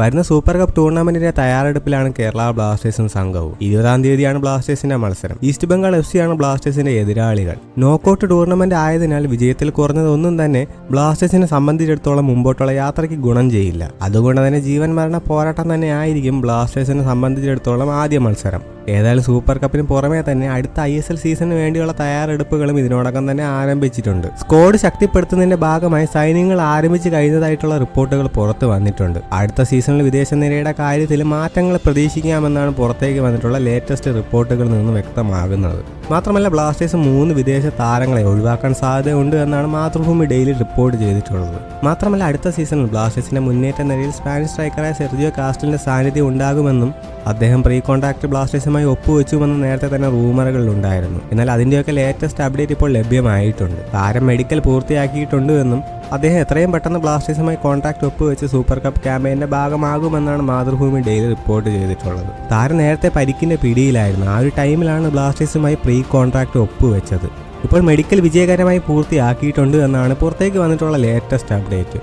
വരുന്ന super cup ടൂർണമെന്റിന്റെ തയ്യാറെടുപ്പിലാണ് കേരള ബ്ലാസ്റ്റേഴ്സും സംഘവും. ഇരുപതാം തീയതിയാണ് ബ്ലാസ്റ്റേഴ്സിന്റെ മത്സരം. ഈസ്റ്റ് ബംഗാൾ എഫ് സിയാണ് ബ്ലാസ്റ്റേഴ്സിന്റെ എതിരാളികൾ. നോക്കൌട്ട് ടൂർണമെന്റ് ആയതിനാൽ വിജയത്തിൽ കുറഞ്ഞതൊന്നും തന്നെ ബ്ലാസ്റ്റേഴ്സിനെ സംബന്ധിച്ചിടത്തോളം മുമ്പോട്ടുള്ള യാത്രയ്ക്ക് ഗുണം ചെയ്യില്ല. അതുകൊണ്ട് തന്നെ ജീവൻ മരണ പോരാട്ടം തന്നെ ആയിരിക്കും ബ്ലാസ്റ്റേഴ്സിനെ സംബന്ധിച്ചിടത്തോളം ആദ്യ മത്സരം. ഏതായാലും സൂപ്പർ കപ്പിന് പുറമെ തന്നെ അടുത്ത ഐ എസ് എൽ സീസണിന് വേണ്ടിയുള്ള തയ്യാറെടുപ്പുകളും ഇതിനോടകം തന്നെ ആരംഭിച്ചിട്ടുണ്ട്. സ്ക്വാഡ് ശക്തിപ്പെടുത്തുന്നതിന്റെ ഭാഗമായി സൈന്യങ്ങൾ ആരംഭിച്ചു കഴിഞ്ഞതായിട്ടുള്ള റിപ്പോർട്ടുകൾ പുറത്തു വന്നിട്ടുണ്ട്. അടുത്ത സീസണിൽ വിദേശ നിരയുടെ കാര്യത്തിൽ മാറ്റങ്ങൾ പ്രതീക്ഷിക്കാമെന്നാണ് പുറത്തേക്ക് വന്നിട്ടുള്ള ലേറ്റസ്റ്റ് റിപ്പോർട്ടുകളിൽ നിന്ന് വ്യക്തമാകുന്നത്. മാത്രമല്ല ബ്ലാസ്റ്റേഴ്സ് മൂന്ന് വിദേശ താരങ്ങളെ ഒഴിവാക്കാൻ സാധ്യതയുണ്ട് എന്നാണ് മാതൃഭൂമി ഡെയിലി റിപ്പോർട്ട് ചെയ്തിട്ടുള്ളത്. മാത്രമല്ല അടുത്ത സീസണിൽ ബ്ലാസ്റ്റേഴ്സിന്റെ മുന്നേറ്റ നിലയിൽ സ്പാനിഷ് സ്ട്രൈക്കറായ സെർജിയോ കാസ്റ്റലിന്റെ സാന്നിധ്യം ഉണ്ടാകുമെന്നും അദ്ദേഹം പ്രീ കോൺടാക്ട് ബ്ലാസ്റ്റേഴ്സുമായി ഒപ്പുവെച്ചുവെന്ന് നേരത്തെ തന്നെ റൂമറുകൾ ഉണ്ടായിരുന്നു. എന്നാൽ അതിന്റെയൊക്കെ ലേറ്റസ്റ്റ് അപ്ഡേറ്റ് ഇപ്പോൾ ലഭ്യമായിട്ടുണ്ട്. താരം മെഡിക്കൽ പൂർത്തിയാക്കിയിട്ടുണ്ട് എന്നും അദ്ദേഹം എത്രയും പെട്ടെന്ന് ബ്ലാസ്റ്റേഴ്സുമായി കോൺട്രാക്ട് ഒപ്പുവെച്ച് സൂപ്പർ കപ്പ് ക്യാമ്പയിന്റെ ഭാഗമാകുമെന്നാണ് മാതൃഭൂമി ഡെയിലി റിപ്പോർട്ട് ചെയ്തിട്ടുള്ളത്. താരം നേരത്തെ പരിക്കിന്റെ പിടിയിലായിരുന്നു. ആ ഒരു ടൈമിലാണ് ബ്ലാസ്റ്റേഴ്സുമായി പ്രീ കോൺട്രാക്ട് ഒപ്പുവെച്ചത്. ഇപ്പോൾ മെഡിക്കൽ വിജയകരമായി പൂർത്തിയാക്കിയിട്ടുണ്ട് എന്നാണ് പുറത്തേക്ക് വന്നിട്ടുള്ള ലേറ്റസ്റ്റ് അപ്ഡേറ്റ്